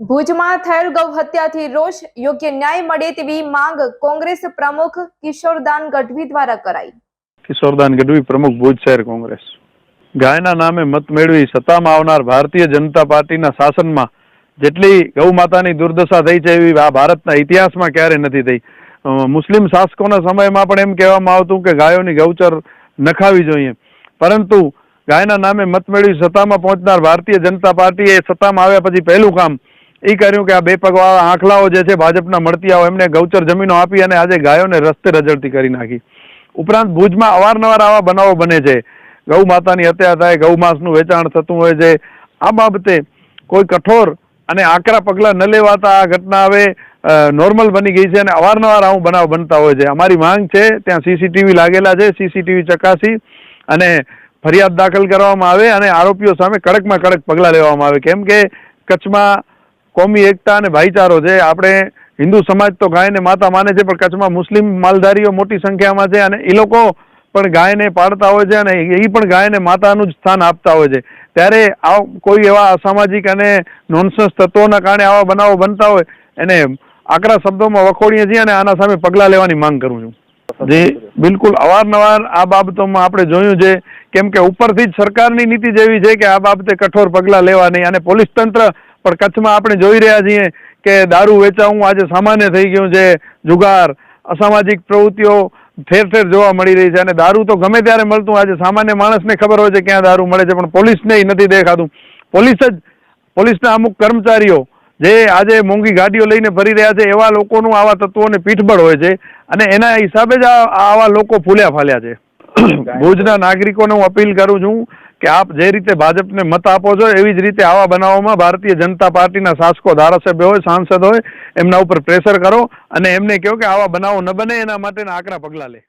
ભુજમાં થયેલ ગૌ હત્યાથી રોષ યોગ્ય ન્યાય મળે તેવી માંગ કોંગ્રેસ પ્રમુખ કિશોરદાન ગઢવી દ્વારા કરાઈ. કિશોરદાન ગઢવી પ્રમુખ ભુજ શહેર કોંગ્રેસ. ગાયના નામે મત મેળવી સત્તામાં આવનાર ભારતીય જનતા પાર્ટીના શાસનમાં જેટલી ગૌ માતાની દુર્દશા થઈ છે એવી આ ભારતના ઇતિહાસમાં ક્યારે નથી થઈ. મુસ્લિમ શાસકોના સમયમાં પણ એમ કહેવામાં આવતું કે ગાયોની ગૌચર નખાવી જોઈએ. પરંતુ ગાયના નામે મત મેળવી સત્તામાં પહોંચનાર ભારતીય જનતા પાર્ટીએ સત્તામાં આવ્યા પછી પહેલું કામ એ કર્યું કે આ બે પગવાળા આંખલાઓ જે છે ભાજપના મળતિયાઓ, એમને ગૌચર જમીનો આપી અને આજે ગાયોને રસ્તે રજડતી કરી નાખી. ઉપરાંત ભુજમાં અવારનવાર આવા બનાવો બને છે. ગૌ માતાની હત્યા થાય, ગૌ માંસનું વેચાણ થતું હોય છે. આ બાબતે કોઈ કઠોર અને આકરા પગલાં ન લેવાતા આ ઘટના હવે નોર્મલ બની ગઈ છે અને અવારનવાર આવું બનાવ બનતા હોય છે. અમારી માંગ છે, ત્યાં સીસીટીવી લાગેલા છે સીસીટીવી ચકાસી અને ફરિયાદ દાખલ કરવામાં આવે અને આરોપીઓ સામે કડકમાં કડક પગલાં લેવામાં આવે. કેમ કે કચ્છમાં કોમી, એકતા અને ભાઈચારો છે. આપણે હિન્દુ સમાજ તો ગાયને માતા માને છે, પણ કચ્છમાં મુસ્લિમ માલધારીઓ મોટી સંખ્યામાં છે અને એ લોકો પણ ગાયને પાડતા હોય છે અને એ પણ ગાયને માતાનું જ સ્થાન આપતા હોય છે. ત્યારે આ કોઈ એવા અસામાજિક અને નોનસન્સ તત્વોના કારણે આવા બનાવો બનતા હોય, એને આકરા શબ્દોમાં વખોડીએ છીએ અને આના સામે પગલાં લેવાની માંગ કરું છું. જે બિલકુલ અવારનવાર આ બાબતોમાં આપણે જોયું છે, કેમ કે ઉપરથી જ સરકારની નીતિ જેવી છે કે આ બાબતે કઠોર પગલાં લેવા નહીં. અને પોલીસ તંત્ર પણ કચ્છમાં આપણે જોઈ રહ્યા છીએ કે દારૂ વેચાવું આજે સામાન્ય થઈ ગયું છે. જુગાર અસામાજિક પ્રવૃત્તિઓ ઠેર ઠેર જોવા મળી રહી છે અને દારૂ તો ગમે ત્યારે મળતું આજે સામાન્ય માણસને ખબર હોય છે ક્યાં દારૂ મળે છે પણ પોલીસને નથી દેખાતું. પોલીસ જ પોલીસના અમુક કર્મચારીઓ જે આજે મોંઘી ગાડીઓ લઈને ફરી રહ્યા છે એવા લોકોનું આવા તત્વોને પીઠબળ હોય છે અને એના હિસાબે જ આવા લોકો ફૂલ્યા ફાલ્યા છે. ભુજના નાગરિકોને હું અપીલ કરું છું કે આપ જે રીતે ભાજપને મત આપો છો, એવી જ રીતે આવા બનાવોમાં ભારતીય જનતા પાર્ટીના શાસકો, ધારાસભ્ય હોય, સાંસદ હોય, એમના ઉપર પ્રેશર કરો અને એમને કહો કે આવા બનાવો ન બને, એના માટેના આકરા પગલાં લે.